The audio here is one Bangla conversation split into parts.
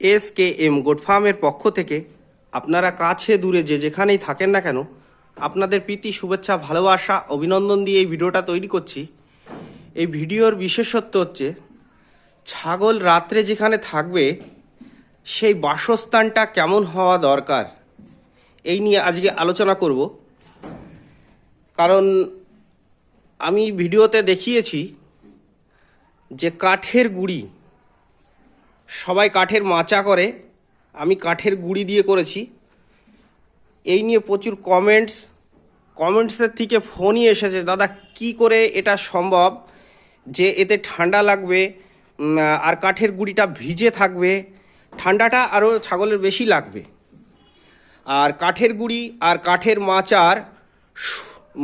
এস কে এম গোট ফার্মের পক্ষ থেকে আপনারা কাছে দূরে যে যেখানেই থাকেন না কেন, আপনাদের প্রীতি, শুভেচ্ছা, ভালোবাসা, অভিনন্দন দিয়ে এই ভিডিওটা তৈরি করছি। এই ভিডিওর বিশেষত্ব হচ্ছে, ছাগল রাত্রে যেখানে থাকবে, সেই বাসস্থানটা কেমন হওয়া দরকার? এই নিয়ে আজকে আলোচনা করব। কারণ আমি ভিডিওতে দেখিয়েছি যে কাঠের গুড়ি সবাই কাঠের মাচা করে, আমি কাঠের গুড়ি দিয়ে করেছি। এই নিয়ে প্রচুর কমেন্টস কমেন্টসের থেকে ফোনই এসেছে, দাদা, কি করে এটা সম্ভব যে এতে ঠান্ডা লাগবে আর কাঠের গুড়িটা ভিজে থাকবে, ঠান্ডাটা আরও ছাগলের বেশি লাগবে? আর কাঠের গুড়ি আর কাঠের মাচার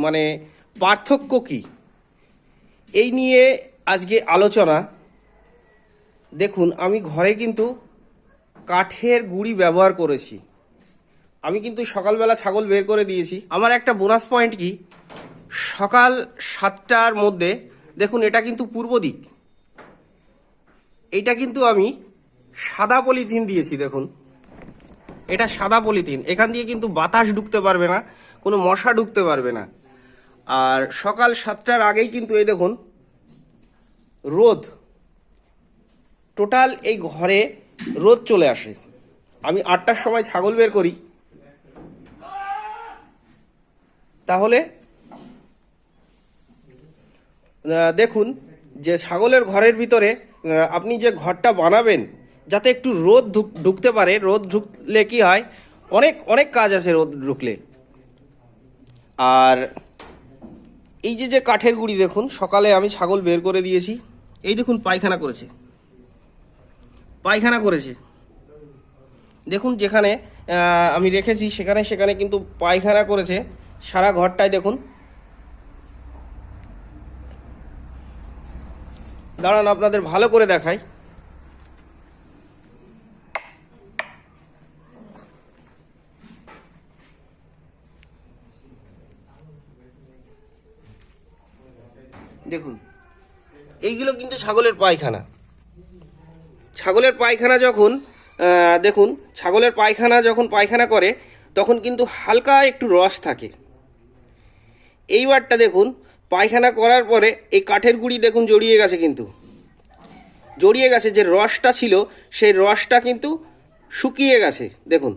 মানে পার্থক্য কী? এই নিয়ে আজকে আলোচনা দেখুন, আমি ঘরে কিন্তু কাঠের গুড়ি ব্যবহার করেছি। আমি কিন্তু সকালবেলা ছাগল বের করে দিয়েছি। আমার একটা বোনাস পয়েন্ট কি? সকাল সাতটার মধ্যে, দেখুন, এটা কিন্তু পূর্ব দিক। এইটা কিন্তু আমি সাদা পলিথিন দিয়েছি, দেখুন। এটা সাদা পলিথিন। এখান দিয়ে কিন্তু বাতাস ঢুকতে পারবে না, কোনো মশা ঢুকতে পারবে না। আর সকাল সাতটার আগেই কিন্তু এই দেখুন, রোদ। টোটাল এই ঘরে রোদ চলে আসে। আমি আটটার সময় ছাগল বের করি। তাহলে দেখুন যে ছাগলের ঘরের ভিতরে আপনি যে ঘরটা বানাবেন, যাতে একটু রোদ ঢুক- ঢুকতে পারে, রোদ ঢুকলে কি হয়? অনেক অনেক কাজ আছে রোদ ঢুকলে। আর এই যে যে কাঠের গুঁড়ি দেখুন, সকালে আমি ছাগল বের করে দিয়েছি। এই দেখুন, পায়খানা করেছে। পায়খানা করেছে। দেখুন যেখানে আমি রেখেছি, সেখানে সেখানে কিন্তু পায়খানা করেছে। সারা ঘরটায় দেখুন। দাঁড়ান, আপনাদের ভালো করে দেখাই। দেখুন, এইগুলো কিন্তু ছাগলের পায়খানা। ছাগলের পায়খানা যখন দেখুন, ছাগলের পায়খানা যখন পায়খানা করে, তখন কিন্তু হালকা একটু রস থাকে। এইবারটা দেখুন, পায়খানা করার পরে এই কাঠের গুঁড়ি দেখুন জড়িয়ে গেছে কিন্তু। জড়িয়ে গেছে, যে রসটা ছিল, সেই রসটা কিন্তু শুকিয়ে গেছে। দেখুন,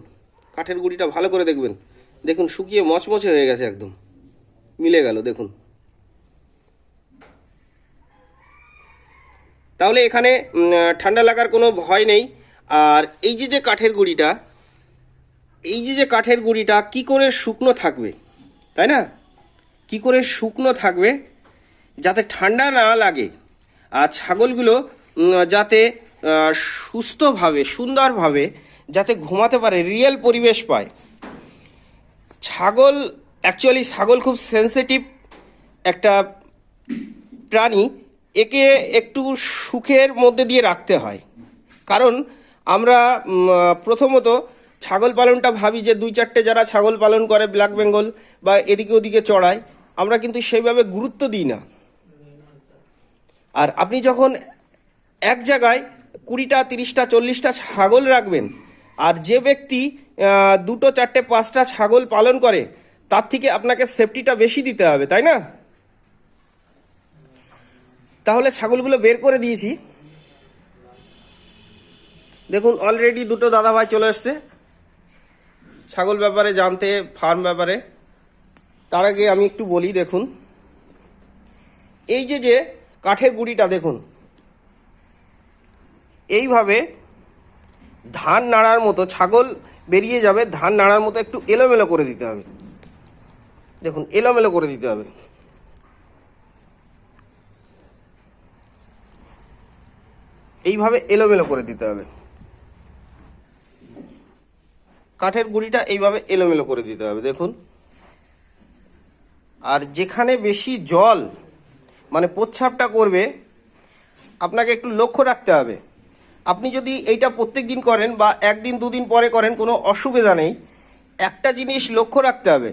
কাঠের গুঁড়িটা ভালো করে দেখবেন। দেখুন, শুকিয়ে মচমচে হয়ে গেছে একদম। মিলে গেল, দেখুন। তাহলে এখানে ঠান্ডা লাগার কোনো ভয় নেই। আর এই যে যে কাঠের গুঁড়িটা, এই যে যে কাঠের গুঁড়িটা কি করে শুকনো থাকবে, তাই না? কি করে শুকনো থাকবে যাতে ঠান্ডা না লাগে। আর ছাগলগুলো যাতে সুস্থভাবে, সুন্দরভাবে যাতে ঘুমাতে পারে, রিয়েল পরিবেশ পায়। ছাগল অ্যাকচুয়ালি ছাগল খুব সেন্সিটিভ একটা প্রাণী। একে একটু সুখের মধ্যে দিয়ে রাখতে হয়। কারণ আমরা প্রথমত ছাগল পালনটা ভাবি যে দুই চারটে যারা ছাগল পালন করে ব্ল্যাক বেঙ্গল বা এদিকে ওদিকে চড়ায়, আমরা কিন্তু সেইভাবে গুরুত্ব দিই না। আর আপনি যখন এক জায়গায় কুড়িটা, তিরিশটা, চল্লিশটা ছাগল রাখবেন, আর যে ব্যক্তি দুটো, চারটে, পাঁচটা ছাগল পালন করে, তার থেকে আপনাকে সেফটিটা বেশি দিতে হবে, তাই না? তাহলে ছাগলগুলো বের করে দিয়েছি। দেখুন অলরেডি দুটো দাদাভাই চলে এসছে। ছাগল ব্যাপারে জানতে ফার্ম ব্যাপারে। তার আগে আমি একটু বলি, দেখুন। এই যে যে কাঠের গুঁড়িটা, দেখুন। এইভাবে ধান নাড়ার মতো, ছাগল বেরিয়ে যাবে, ধান নাড়ার মতো একটু এলোমেলো করে দিতে হবে। দেখুন, এলোমেলো করে দিতে হবে। এইভাবে এলোমেলো করে দিতে হবে। কাঠের গুঁড়িটা এইভাবে এলোমেলো করে দিতে হবে, দেখুন। আর যেখানে বেশি জল মানে প্রচ্ছাপটা করবে, আপনাকে একটু লক্ষ্য রাখতে হবে। আপনি যদি এইটা প্রত্যেক দিন করেন বা একদিন, দুদিন পরে করেন, কোনো অসুবিধা নেই। একটা জিনিস লক্ষ্য রাখতে হবে,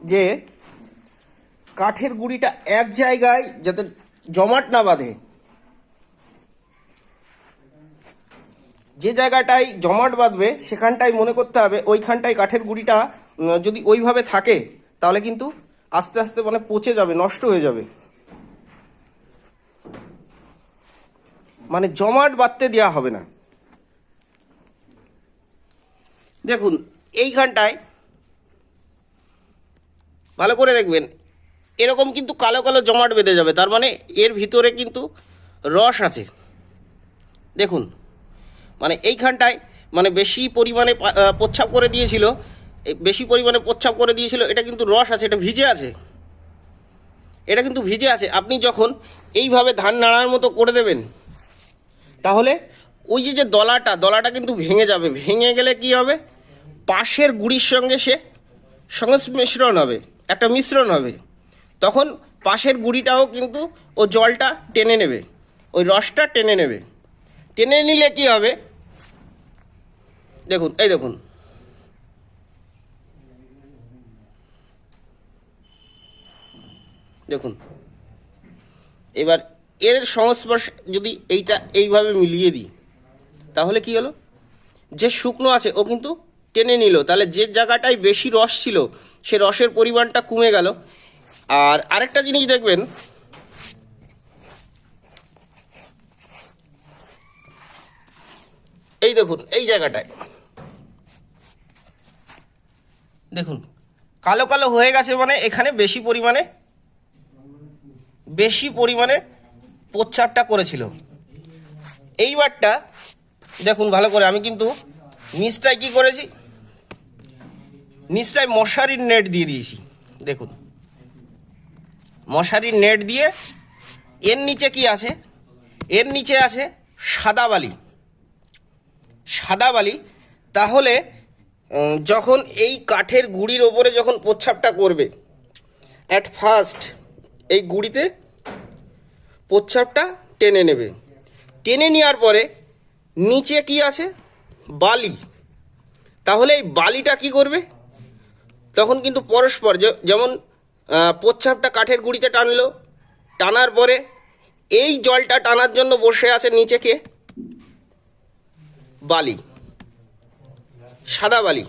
যে কাঠের গুঁড়িটা এক জায়গায় যাতে জমাট না বাঁধে যে জায়গাটায় জমাট বাঁধবে, সেখানটায় মনে করতে হবে ওইখানটায় কাঠের গুঁড়িটা যদি ওইভাবে থাকে, তাহলে কিন্তু আস্তে আস্তে মানে পচে যাবে, নষ্ট হয়ে যাবে। মানে জমাট বাঁধতে দেওয়া হবে না। দেখুন, এইখানটায় ভালো করে দেখবেন, এরকম কিন্তু কালো কালো জমাট বেঁধে যাবে, তার মানে এর ভিতরে কিন্তু রস আছে। দেখুন মানে এইখানটায় মানে বেশি পরিমাণে প্রচ্ছাপ করে দিয়েছিল। বেশি পরিমাণে প্রচ্ছাপ করে দিয়েছিল, এটা কিন্তু রস আছে, এটা ভিজে আছে। এটা কিন্তু ভিজে আছে। আপনি যখন এইভাবে ধান নাড়ার মতো করে দেবেন, তাহলে ওই যে যে দলাটা দলাটা কিন্তু ভেঙে যাবে। ভেঙে গেলে কি হবে? পাশের গুড়ির সঙ্গে সে সংমিশ্রণ হবে, একটা মিশ্রণ হবে। তখন পাশের গুড়িটাও কিন্তু ও জলটা টেনে নেবে, ওই রসটা টেনে নেবে। টেনে নিলে কি হবে? দেখুন, এই দেখুন। দেখুন। এবার এর সংস্পর্শ যদি এইটা এইভাবে মিলিয়ে দিই, তাহলে কি হলো? যে শুকনো আছে, ও কিন্তু টেনে নিল। তাহলে যে জায়গাটায় বেশি রস ছিল, সে রসের পরিমাণটা কমে গেল। আর আরেকটা জিনিস দেখবেন, এই দেখুন, এই জায়গাটায়। দেখুন, কালো কালো হয়ে গেছে মানে এখানে বেশি পরিমাণে বেশি পরিমাণে প্রচ্ছাপটা করেছিল। এইবারটা, দেখুন ভালো করে, আমি কিন্তু নিচটায় কি করেছি? নিচটায় মশারির নেট দিয়ে দিয়েছি, দেখুন। মশারির নেট দিয়ে, এর নিচে কি আছে? এর নিচে আছে সাদা বালি। সাদা বালি, তাহলে যখন এই কাঠের গুড়ির ওপরে যখন প্রচ্ছাপটা করবে অ্যাট ফার্স্ট এই গুড়িতে প্রচ্ছাপটা টেনে নেবে। টেনে নেওয়ার পরে নিচে কি আছে? বালি। তাহলে এই বালিটা কি করবে? তখন কিন্তু পরস্পর যেমন প্রচ্ছাপটা কাঠের গুঁড়িতে টানলো, টানার পরে এই জলটা টানার জন্য বসে আছে নিচে কে বালি। সাদা বালি।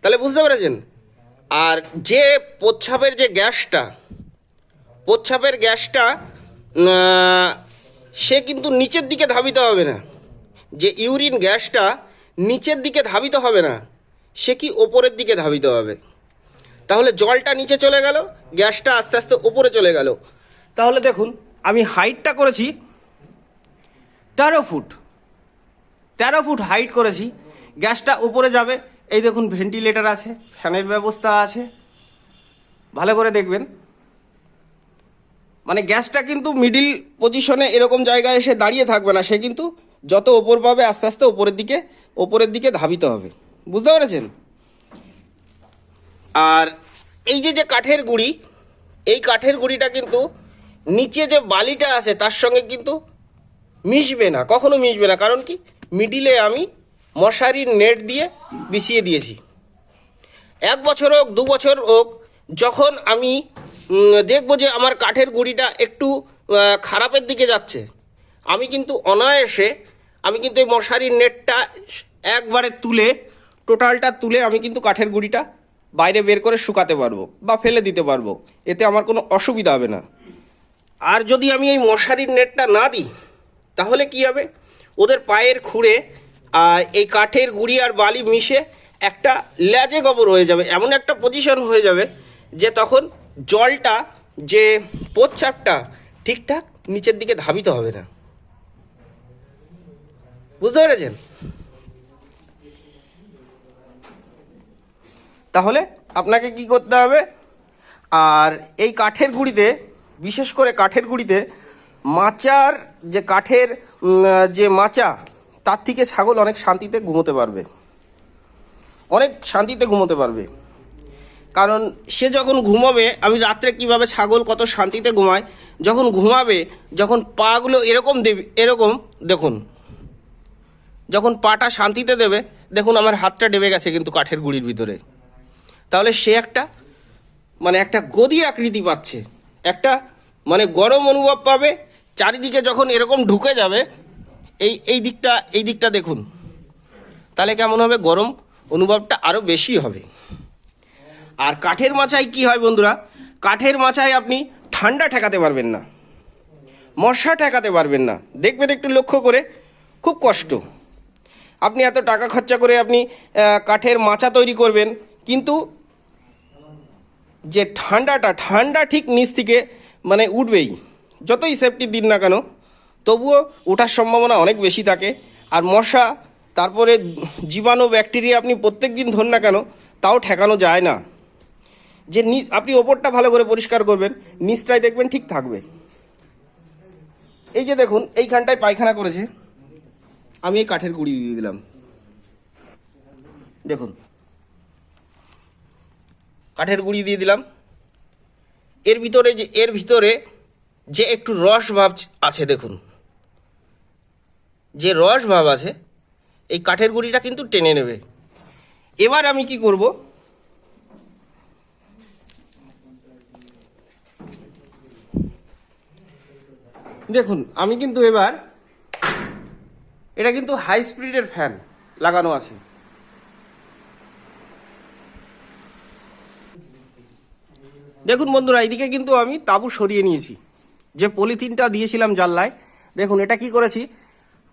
তাহলে বুঝতে পেরেছেন? আর যে প্রচ্ছাপের যে গ্যাসটা, প্রচ্ছাপের গ্যাসটা সে কিন্তু নিচের দিকে ধাবিত হবে না। যে ইউরিন গ্যাসটা নিচের দিকে ধাবিত হবে না, সে কি ওপরের দিকে ধাবিত হবে? তাহলে জলটা নিচে চলে গেল, গ্যাসটা আস্তে আস্তে ওপরে চলে গেল। তাহলে দেখুন, আমি হাইটটা করেছি তেরো ফুট। তেরো ফুট হাইট করেছি। গ্যাসটা উপরে যাবে। এই দেখুন ভেন্টিলেটর আছে, ফ্যানের ব্যবস্থা আছে। ভালো করে দেখবেন। মানে গ্যাসটা কিন্তু মিডিল পজিশনে এরকম জায়গায় এসে দাঁড়িয়ে থাকবে না। সে কিন্তু যত ওপর পাবে, আস্তে আস্তে ওপরের দিকে ওপরের দিকে ধাবিত হবে। বুঝতে পেরেছেন? আর এই যে যে কাঠের গুঁড়ি, এই কাঠের গুঁড়িটা কিন্তু নিচে যে বালিটা আছে, তার সঙ্গে কিন্তু মিশবে না। কখনো মিশবে না। কারণ কি? মিডিলে আমি মশারির নেট দিয়ে বিছিয়ে দিয়েছি। এক বছর হোক, দু বছর হোক, যখন আমি দেখব যে আমার কাঠের গুঁড়িটা একটু খারাপের দিকে যাচ্ছে, আমি কিন্তু অনায়াসে, আমি কিন্তু এই মশারির নেটটা একবারে তুলে, টোটালটা তুলে আমি কিন্তু কাঠের গুঁড়িটা বাইরে বের করে শুকাতে পারব বা ফেলে দিতে পারব। এতে আমার কোনো অসুবিধা হবে না। আর যদি আমি এই মশারির নেটটা না দিই, তাহলে কি হবে? ওদের পায়ের খুঁড়ে এই কাঠের গুঁড়ি আর বালি মিশে একটা ল্যাজে গবর হয়ে যাবে, এমন একটা পজিশন হয়ে যাবে যে তখন জলটা যে প্রচ্ছাপটা ঠিকঠাক নিচের দিকে ধাবিত হবে না। বুঝতে পেরেছেন? তাহলে আপনাকে কি করতে হবে? আর এই কাঠের গুঁড়িতে, বিশেষ করে কাঠের গুঁড়িতে মাচার যে কাঠের যে মাচা, তার থেকে ছাগল অনেক শান্তিতে ঘুমোতে পারবে। অনেক শান্তিতে ঘুমোতে পারবে। কারণ সে যখন ঘুমাবে, আমি রাত্রে কীভাবে ছাগল কত শান্তিতে ঘুমায়, যখন ঘুমাবে, যখন পাগুলো এরকম দেবে, এরকম, দেখুন, যখন পাটা শান্তিতে দেবে, দেখুন আমার হাতটা ডেবে গেছে কিন্তু কাঠের গুঁড়ির ভিতরে। তাহলে সে একটা মানে একটা গদি আকৃতি পাচ্ছে। একটা মানে গরম অনুভব পাবে, চারিদিকে যখন এরকম ঢুকে যাবে, এই এই দিকটা এই দিকটা দেখুন। তাহলে কেমন হবে? গরম অনুভবটা আরও বেশি হবে। আর কাঠের মাচায় কি হয় বন্ধুরা? কাঠের মাচায় আপনি ঠান্ডা ঠেকাতে পারবেন না, মশা ঠেকাতে পারবেন না। দেখবেন একটু লক্ষ্য করে, খুব কষ্ট। আপনি এত টাকা খরচা করে আপনি কাঠের মাচা তৈরি করবেন, কিন্তু যে ঠান্ডাটা, ঠান্ডা ঠিক নিচ থেকে মানে উঠবেই। যতই সেফটি দিন না কেন, তবুও ওঠার সম্ভাবনা অনেক বেশি থাকে। আর মশা, তারপরে জীবাণু ব্যাকটেরিয়া আপনি প্রত্যেক দিন ধর না কেন, তাও ঠেকানো যায় না। যে নিচ আপনি ওপরটা ভালো করে পরিষ্কার করবেন নিচটাই দেখবেন ঠিক থাকবে। এই যে দেখুন, এইখানটায় পায়খানা করেছে। আমি এই কাঠের গুঁড়ি দিয়ে দিলাম। দেখুন। কাঠের গুঁড়ি দিয়ে দিলাম। এর ভিতরে যে, এর ভিতরে যে একটু রস ভাব আছে দেখুন। যে রস ভাব আছে, এই কাঠের গুঁড়িটা কিন্তু টেনে নেবে। এবার আমি কি করব? দেখুন, আমি কিন্তু এবার, এটা কিন্তু হাই স্পিডের ফ্যান লাগানো আছে। দেখুন বন্ধুরা এইদিকে কিন্তু আমি তাবু সরিয়ে নিয়েছি। যে পলিথিনটা দিয়েছিলাম জানলায়, দেখুন এটা কি করেছি?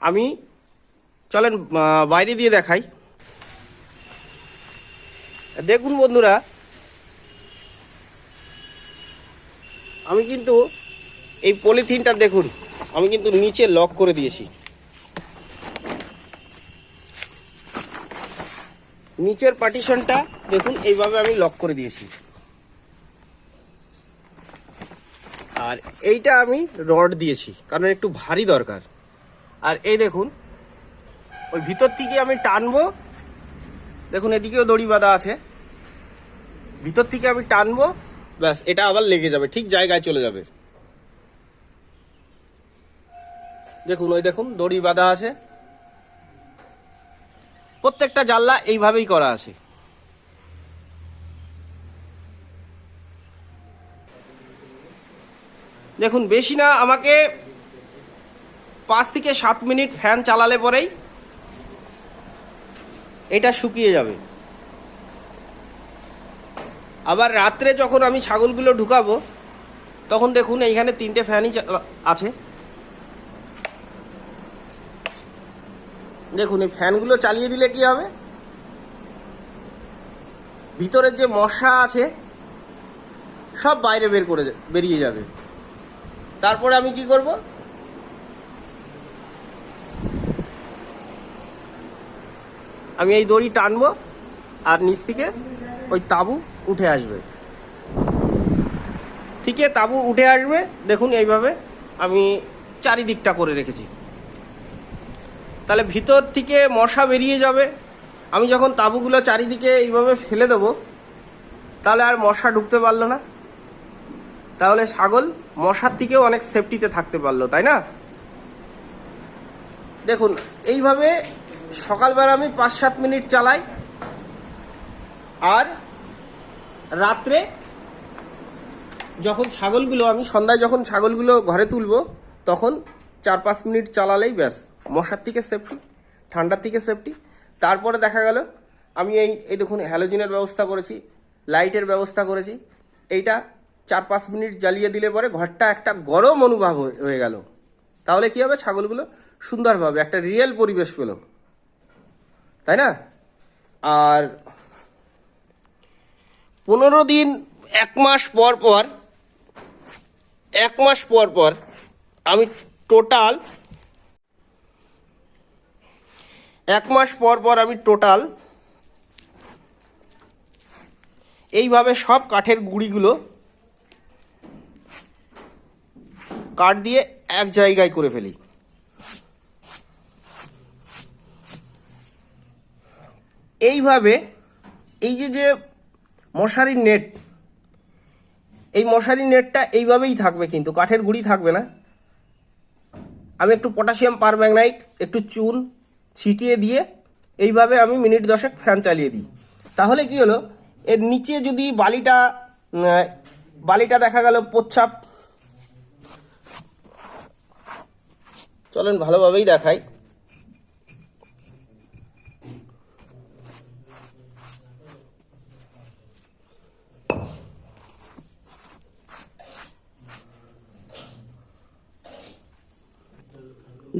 আমি, চলেন বাইরে দিয়ে দেখাই। দেখুন বন্ধুরা, আমি কিন্তু এই পলিথিনটা দেখুন, আমি কিন্তু নিচে লক করে দিয়েছি। নিচের পার্টিশনটা দেখুন, এইভাবে আমি লক করে দিয়েছি। আর এইটা আমি রড দিয়েছি, কারণ একটু ভারী দরকার। আর এই দেখুন, ওই ভিতর থেকে আমি টানবো, দেখুন এদিকেও দড়ি বাঁধা আছে। ভিতর থেকে আমি টানবো, ব্যাস, এটা আবার লেগে যাবে, ঠিক জায়গায় চলে যাবে। দেখুন, ওই দেখুন, দড়ি বাঁধা আছে। প্রত্যেকটা জানলা এইভাবেই করা আছে। দেখুন, বেশি না, আমাকে পাঁচ থেকে সাত মিনিট ফ্যান চালালে পরেই এটা শুকিয়ে যাবে। আবার রাত্রে যখন আমি ছাগলগুলো ঢুকাবো, তখন দেখুন, এইখানে তিনটে ফ্যানই আছে। দেখুন, এই ফ্যানগুলো চালিয়ে দিলে কি হবে? ভিতরের যে মশা আছে, সব বাইরে বের করে বেরিয়ে যাবে। তারপরে আমি কি করব? আমি এই দড়ি টানবো আর নিচ থেকে ওই তাবু উঠে আসবে। ঠিক আছে তাবু উঠে আসবে। দেখুন এইভাবে আমি চারিদিকটা করে রেখেছি। তাহলে ভিতর থেকে মশা বেরিয়ে যাবে। আমি যখন তাবুগুলো চারিদিকে এইভাবে ফেলে দেবো, তাহলে আর মশা ঢুকতে পারল না। তাহলে ছাগল মশার থেকেও অনেক সেফটিতে থাকতে পারল, তাই না? দেখুন, এইভাবে সকালবেলা আমি পাঁচ সাত মিনিট চালাই, আর রাত্রে যখন ছাগলগুলো, আমি সন্ধ্যায় যখন ছাগলগুলো ঘরে তুলবো, তখন চার পাঁচ মিনিট চালালেই ব্যাস। মশার থেকে সেফটি ঠান্ডার থেকে সেফটি তারপরে দেখা গেল, আমি এই এই দেখুন হ্যালোজিনের ব্যবস্থা করেছি লাইটের ব্যবস্থা করেছি। এইটা চার পাঁচ মিনিট জ্বালিয়ে দিলে পরে ঘরটা একটা গরম অনুভব হয়ে- গেল। তাহলে কি হবে? ছাগলগুলো সুন্দরভাবে একটা রিয়েল পরিবেশ পেল। তাই না? আর পনেরো দিন, এক মাস পর পর, এক মাস পর পর আমি টোটাল এক মাস পর পর আমি টোটাল এইভাবে সব কাঠের গুঁড়িগুলো কাঠ দিয়ে এক জায়গায় করে ফেলি। এইভাবে এই যে যে মশারির নেট, এই মশারি নেটটা এইভাবেই থাকবে কিন্তু, কাঠের গুঁড়ি থাকবে না। আমি একটু পটাশিয়াম পারম্যাগনাইট, একটু চুন ছিটিয়ে দিয়ে এইভাবে আমি মিনিট দশেক ফ্যান চালিয়ে দিই। তাহলে কি হলো? এর নিচে যদি বালিটা বালিটা দেখা গেল প্রচ্ছাপ চলেন ভালোভাবেই দেখাই।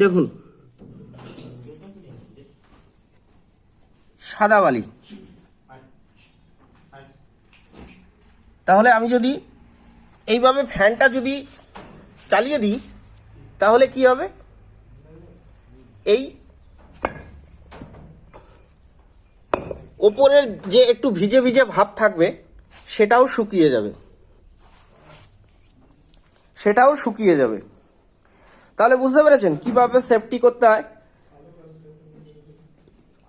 দেখুন। সাদা বালি। তাহলে আমি যদি এইভাবে ফ্যানটা যদি চালিয়ে দিই, তাহলে কি হবে? এই ওপরের যে একটু ভিজে ভিজে ভাব থাকবে, সেটাও শুকিয়ে যাবে। সেটাও শুকিয়ে যাবে। তাহলে বুঝতে পেরেছেন কীভাবে সেফটি করতে হয়?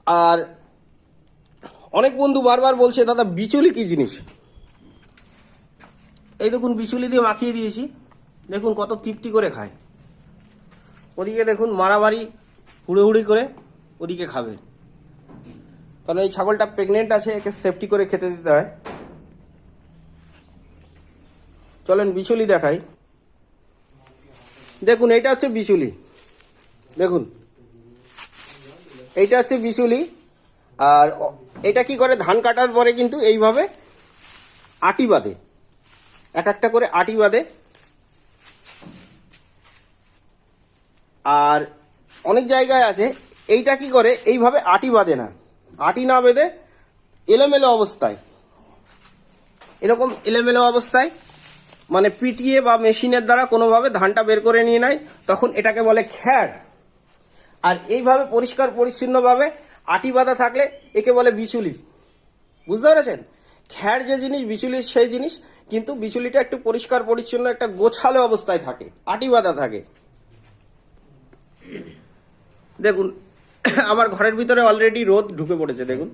আর অনেক বন্ধু বারবার বলছে, দাদা, বিচুলি কি জিনিস? এই দেখুন, বিচুলি দিয়ে মাখিয়ে দিয়েছি। দেখুন কত তৃপ্তি করে খায়। ওদিকে দেখুন, মারামারি হুড়োহুড়ি করে ওদিকে খাবে। কারণ এই ছাগলটা প্রেগনেন্ট আছে, একে সেফটি করে খেতে দিতে হয়। চলেন বিচুলি দেখাই। দেখুন, এইটা হচ্ছে বিচুলি। দেখুন, এইটা হচ্ছে বিচুলি। আর এটা কি করে? ধান কাটার পরে কিন্তু এইভাবে আটি বাঁধে। এক একটা করে আটি বাঁধে। আর অনেক জায়গায় আছে, এইটা কি করে? এইভাবে আটি বাঁধে না। আটি না বেঁধে এলোমেলো অবস্থায়। এরকম এলোমেলো অবস্থায় মানে পিটিয়ে বা মেশিনের দ্বারা কোনোভাবে ধানটা বের করে নিয়ে নেয়, তখন এটাকে বলে খ্যাড় আর এইভাবে পরিষ্কার পরিচ্ছন্নভাবে আটি বাঁধা থাকলে একে বলে বিচুলি। বুঝতে পেরেছেন? খ্যাড় যে জিনিস, বিচুলি সেই জিনিস, কিন্তু বিচুলিটা একটু পরিষ্কার পরিচ্ছন্ন একটা গোছালো অবস্থায় থাকে, আটি বাঁধা থাকে। দেখুন, আমার ঘরের ভিতরে অলরেডি রোদ ঢুকে পড়েছে, দেখুন।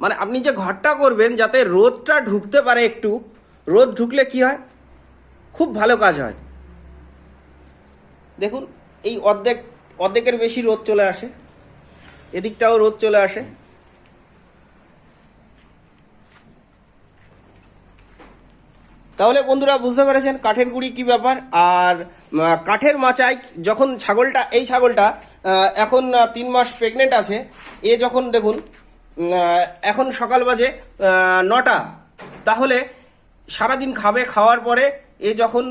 মানে আপনি যে ঘরটা করবেন, যাতে রোদটা ঢুকতে পারে একটু, রোদ ঢুকলে কি হয়? খুব ভালো কাজ হয়। দেখুন, এই অর্ধেক, অর্ধেকের বেশি রোদ চলে আসে, এদিকটাও রোদ চলে আসে। তাহলে বন্ধুরা বুঝতে পেরেছেন কাঠের গুঁড়ি কি ব্যাপার? আর কাঠের মাচায় যখন ছাগলটা, এই ছাগলটা এখন তিন মাস প্রেগনেন্ট আছে, এ যখন দেখুন এখন সকাল বাজে নটা, তাহলে সারাদিন খাবে, খাওয়ার পরে এ যখন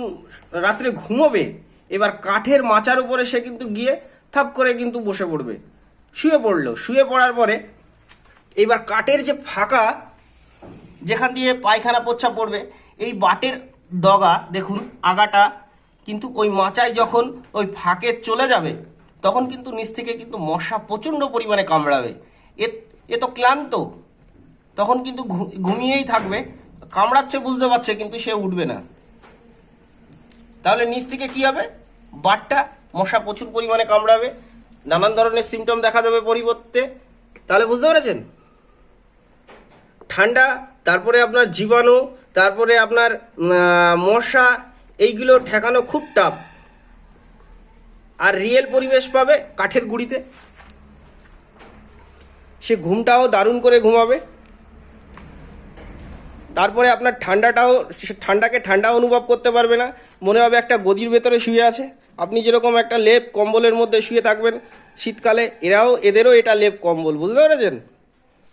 রাত্রে ঘুমোবে, এবার কাঠের মাচার উপরে সে কিন্তু গিয়ে থাপ করে কিন্তু বসে পড়বে। শুয়ে পড়ল, শুয়ে পড়ার পরে এবার কাঠের যে ফাঁকা, যেখান দিয়ে পায়খানা, পোচ্ছা পড়বে এই বাটের ডগা, দেখুন, আগাটা, কিন্তু ওই মাচায় যখন ওই ফাঁকে চলে যাবে, তখন কিন্তু নিচ থেকে কিন্তু মশা প্রচণ্ড পরিমাণে কামড়াবে। এ এ তো ক্লান্ত। তখন কিন্তু ঘুমিয়েই থাকবে। কামড়াচ্ছে, বুঝতে পারছে, কিন্তু সে উঠবে না। তাহলে নিচ থেকে কি হবে? বাটটা মশা প্রচুর পরিমাণে কামড়াবে। নানান ধরনের সিমটম দেখা যাবে পরিবর্তে। তাহলে বুঝতে পেরেছেন? ঠান্ডা, তারপরে আপনার জীবাণু তারপরে আপনার মশা, এইগুলো ঠেকানো খুব টাফ আর রিয়েল পরিবেশ পাবে কাঠের গুঁড়িতে। সে ঘুমটাও দারুণ করে ঘুমাবে। তারপরে আপনার ঠান্ডাটাও, সে ঠান্ডাকে ঠান্ডা অনুভব করতে পারবে না। মনে হবে একটা গদির ভেতরে শুয়ে আছে। আপনি যেরকম একটা লেপ কম্বলের মধ্যে শুয়ে থাকবেন শীতকালে, এরাও, এদেরও এটা লেপ কম্বল, বুঝতে পেরেছেন?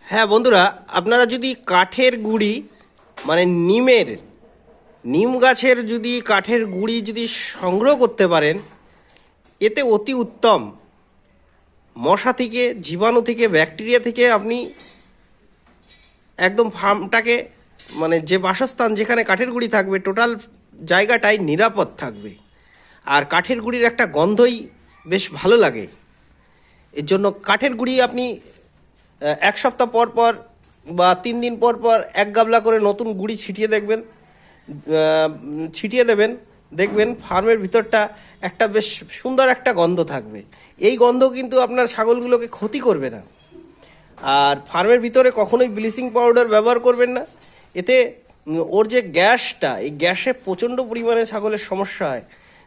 হ্যাঁ বন্ধুরা, আপনারা যদি কাঠের গুঁড়ি মানে নিমের, নিম গাছের যদি কাঠের গুঁড়ি যদি সংগ্রহ করতে পারেন, এতে অতি উত্তম। মশা থেকে, জীবাণু থেকে, ব্যাকটেরিয়া থেকে আপনি একদম ফার্মটাকে মানে যে বাসস্থান যেখানে কাঠের গুঁড়ি থাকবে, টোটাল জায়গাটাই নিরাপদ থাকবে। আর কাঠের গুঁড়ির একটা গন্ধই বেশ ভালো লাগে। এর জন্য কাঠের গুঁড়ি আপনি এক সপ্তাহ পর পর বা তিন দিন পর পর এক গাবলা করে নতুন গুঁড়ি ছিটিয়ে দেখবেন ছিটিয়ে দেবেন, দেখবেন ফার্মের ভিতরটা একটা বেশ সুন্দর একটা গন্ধ থাকবে। এই গন্ধ কিন্তু আপনার ছাগলগুলোকে ক্ষতি করবে না। আর ফার্মের ভিতরে কখনোই ব্লিচিং পাউডার ব্যবহার করবেন না। এতে, ওর যে গ্যাসটা, এই গ্যাসে প্রচণ্ড পরিমাণে ছাগলের সমস্যা হয়।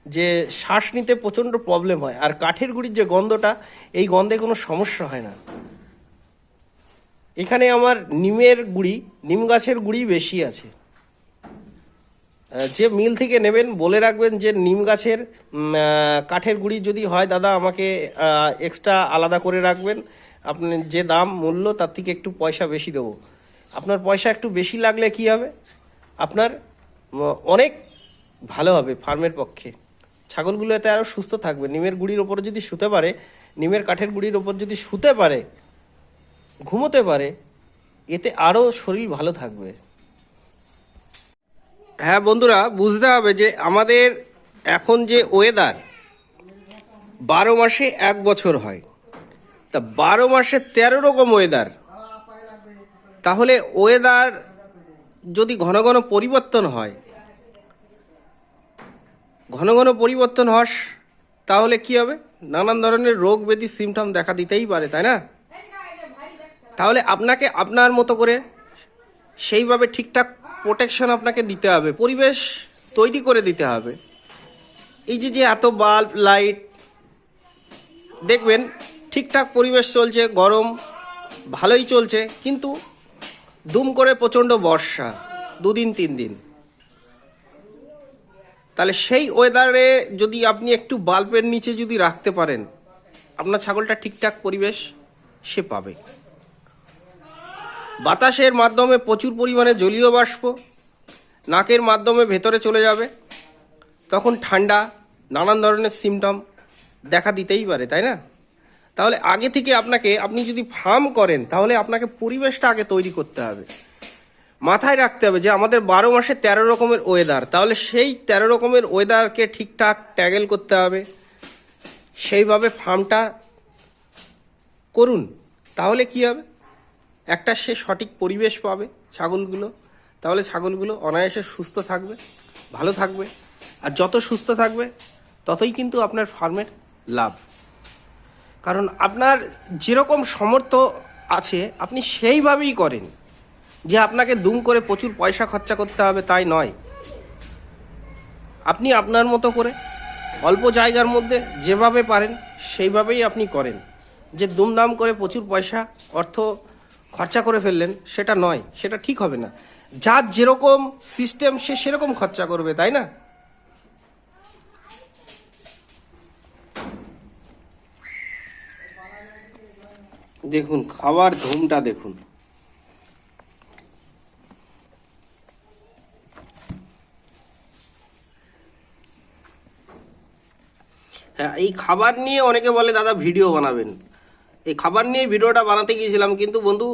যে শ্বাস নিতে প্রচণ্ড প্রবলেম হয়। আর কাঠের গুঁড়ির যে গন্ধটা, এই গন্ধে কোনো সমস্যা হয় না। এখানে আমার নিমের গুড়ি, নিম গাছের গুড়ি বেশি আছে। যে মিল থেকে নেবেন, বলে রাখবেন যে নিম গাছের কাঠের গুঁড়ি যদি হয়, দাদা, আমাকে এক্সট্রা আলাদা করে রাখবেন। আপনি যে দাম মূল্য, তার থেকে একটু পয়সা বেশি দেবো। আপনার পয়সা একটু বেশি লাগলে কি হবে? আপনার অনেক ভালো হবে ফার্মের পক্ষে। ছাগলগুলো এতে আরও সুস্থ থাকবে। নিমের গুঁড়ির ওপরে যদি শুতে পারে, নিমের কাঠের গুঁড়ির ওপর যদি শুতে পারে ঘুমোতে পারে, এতে আরও শরীর ভালো থাকবে। হ্যাঁ বন্ধুরা, বুঝতে হবে যে আমাদের এখন যে ওয়েদার বারো মাসে এক বছর হয়। তা বারো মাসে তেরো রকম ওয়েদার তাহলে ওয়েদার যদি ঘন ঘন পরিবর্তন হয়, ঘন ঘন পরিবর্তন হস তাহলে কি হবে? নানান ধরনের রোগ ব্যাধি সিমটম দেখা দিতেই পারে, তাই না? তাহলে আপনাকে আপনার মতো করে সেইভাবে ঠিকঠাক প্রোটেকশন আপনাকে দিতে হবে, পরিবেশ তৈরি করে দিতে হবে। এই যে যে এত বাল্ব লাইট দেখবেন ঠিকঠাক পরিবেশ চলছে, গরম ভালোই চলছে, কিন্তু দুম করে প্রচণ্ড বর্ষা, দুদিন, তিন দিন। তাহলে সেই ওয়েদারে যদি আপনি একটু বাল্বের নিচে যদি রাখতে পারেন, আপনার ছাগলটা ঠিকঠাক পরিবেশ সে পাবে। বাতাসের মাধ্যমে প্রচুর পরিমাণে জলীয় বাষ্প নাকের মাধ্যমে ভেতরে চলে যাবে। তখন ঠান্ডা, নানান ধরনের সিমটম দেখা দিতেই পারে, তাই না? তাহলে আগে থেকে আপনাকে, আপনি যদি ফার্ম করেন, তাহলে আপনাকে পরিবেশটা আগে তৈরি করতে হবে। মাথায় রাখতে হবে যে আমাদের বারো মাসে তেরো রকমের ওয়েদার তাহলে সেই তেরো রকমের ওয়েদারকে ঠিকঠাক ট্যাগেল করতে হবে। সেইভাবে ফার্মটা করুন, তাহলে কি হবে? একটা সে সঠিক পরিবেশ পাবে ছাগলগুলো, তাহলে ছাগলগুলো অনায়াসে সুস্থ থাকবে, ভালো থাকবে। আর যত সুস্থ থাকবে, ততই কিন্তু আপনার ফার্মের লাভ। কারণ আপনার যেরকম সমর্থ আছে, আপনি সেইভাবেই করেন। যে আপনাকে দুম করে প্রচুর পয়সা খরচা করতে হবে, তাই নয়। আপনি আপনার মতো করে, অল্প জায়গার মধ্যে যেভাবে পারেন, সেইভাবেই আপনি করেন। যে দুমদাম করে প্রচুর পয়সা, অর্থ খরচা করে ফেললেন, সেটা নয়, সেটা ঠিক হবে না। যার যেরকম সিস্টেম সে সেরকম খরচা করবে, তাই না? দেখুন খাবার ধুমটা দেখুন। হ্যাঁ এই খাবার নিয়ে অনেকে বলে, দাদা ভিডিও বানাবেন। এই খাবার নিয়ে ভিডিওটা বানাতে গিয়েছিলাম, কিন্তু বন্ধু,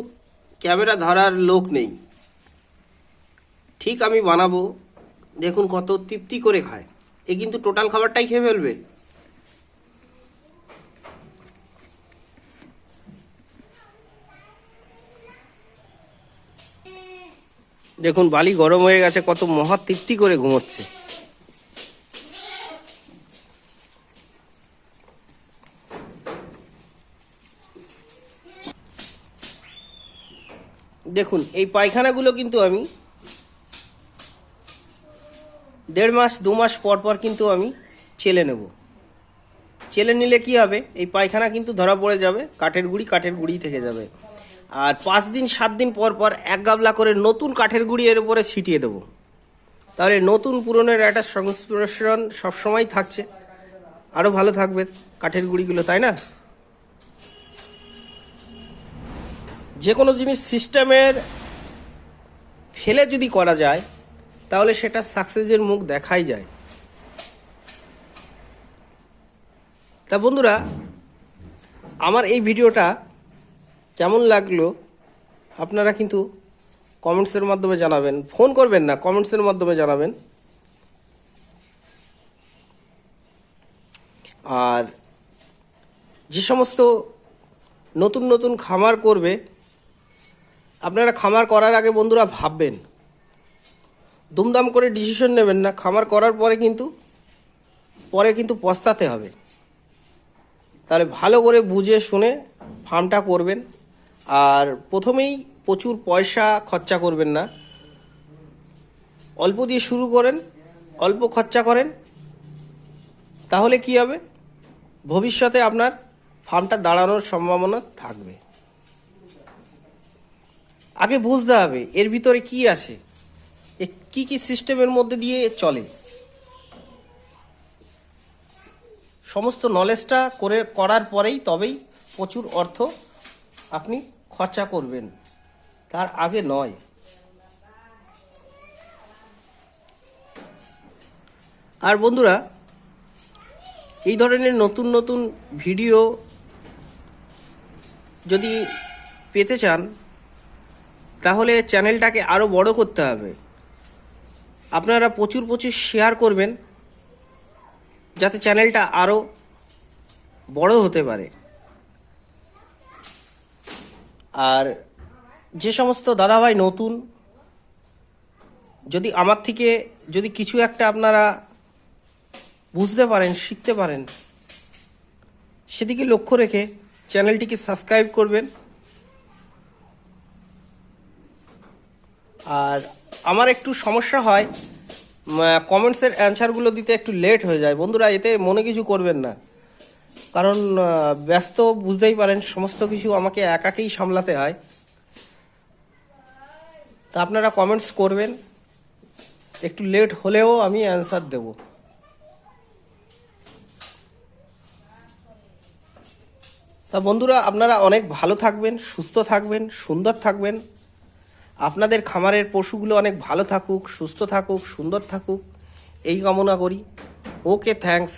ক্যামেরা ধরার লোক নেই। ঠিক আমি বানাবো। দেখুন কত তৃপ্তি করে খায়। এ কিন্তু টোটাল খাবারটাই খেয়ে ফেলবে। দেখুন, বালি গরম হয়ে গেছে, কত মহা তৃপ্তি করে ঘুমোচ্ছে। দেখুন, এই পায়খানাগুলো কিন্তু আমি দেড় মাস, দু মাস পর পর কিন্তু আমি চেলে নেব। চেলে নিলে কি হবে? এই পায়খানা কিন্তু ধরা পড়ে যাবে, কাঠের গুঁড়ি কাঠের গুঁড়ি থেকে যাবে। আর পাঁচ দিন, সাত দিন পর পর এক গাবলা করে নতুন কাঠের গুঁড়ি এর উপরে ছিটিয়ে দেবো। তাহলে নতুন পুরনের একটা সংস্পর্শন সবসময় থাকছে। আরও ভালো থাকবে কাঠের গুঁড়িগুলো, তাই না? যে কোনো জিনিস সিস্টেমের ফেলে যদি করা যায়, তাহলে সেটা সাকসেসের মুখ দেখাই যায়। তা বন্ধুরা, আমার এই ভিডিওটা কেমন লাগল আপনারা কিন্তু কমেন্টসের মাধ্যমে জানাবেন, ফোন করবেন না, কমেন্টসের মাধ্যমে জানাবেন। আর যে সমস্ত নতুন নতুন খামার করবে আপনারা খামার করার আগে বন্ধুরা ভাববেন। দুমদাম করে ডিসিশন নেবেন না, খামার করার পরে কিন্তু পরে কিন্তু পস্তাতে হবে। তাহলে ভালো করে বুঝে শুনে ফার্মটা করবেন। আর প্রথমেই প্রচুর পয়সা খরচা করবেন না। অল্প দিয়ে শুরু করেন, অল্প খরচা করেন, তাহলে কি হবে? ভবিষ্যতে আপনার ফার্মটা দাঁড়ানোর সম্ভাবনা থাকবে। আগে বুঝতে হবে, এর ভিতরে কি আছে? কি কি সিস্টেমের মধ্যে দিয়ে চলে? সমস্ত নলেজটা করে, করার পরেই তবেই প্রচুর অর্থ আপনি খরচা করবেন। তার আগে নয়। আর বন্ধুরা, এই ধরনের নতুন নতুন ভিডিও যদি পেতে চান তাহলে চ্যানেলটাকে আরও বড় করতে হবে। আপনারা প্রচুর প্রচুর শেয়ার করবেন, যাতে চ্যানেলটা আরও বড় হতে পারে। আর যে সমস্ত দাদাভাই নতুন, যদি আমার থেকে যদি কিছু একটা আপনারা বুঝতে পারেন, শিখতে পারেন, সেদিকে লক্ষ্য রেখে চ্যানেলটিকে সাবস্ক্রাইব করবেন। আর আমার একটু সমস্যা হয় কমেন্টসের অ্যান্সারগুলো দিতে একটু লেট হয়ে যায়। বন্ধুরা, এতে মনে কিছু করবেন না। কারণ ব্যস্ত বুঝতেই পারেন, সমস্ত কিছু আমাকে একাকেই সামলাতে হয়। তা আপনারা কমেন্টস করবেন। একটু লেট হলেও আমি অ্যান্সার দেব। তা বন্ধুরা, আপনারা অনেক ভালো থাকবেন, সুস্থ থাকবেন, সুন্দর থাকবেন। আপনাদের খামারের পশুগুলো অনেক ভালো থাকুক, সুস্থ থাকুক, সুন্দর থাকুক, এই কামনা করি। Okay thanks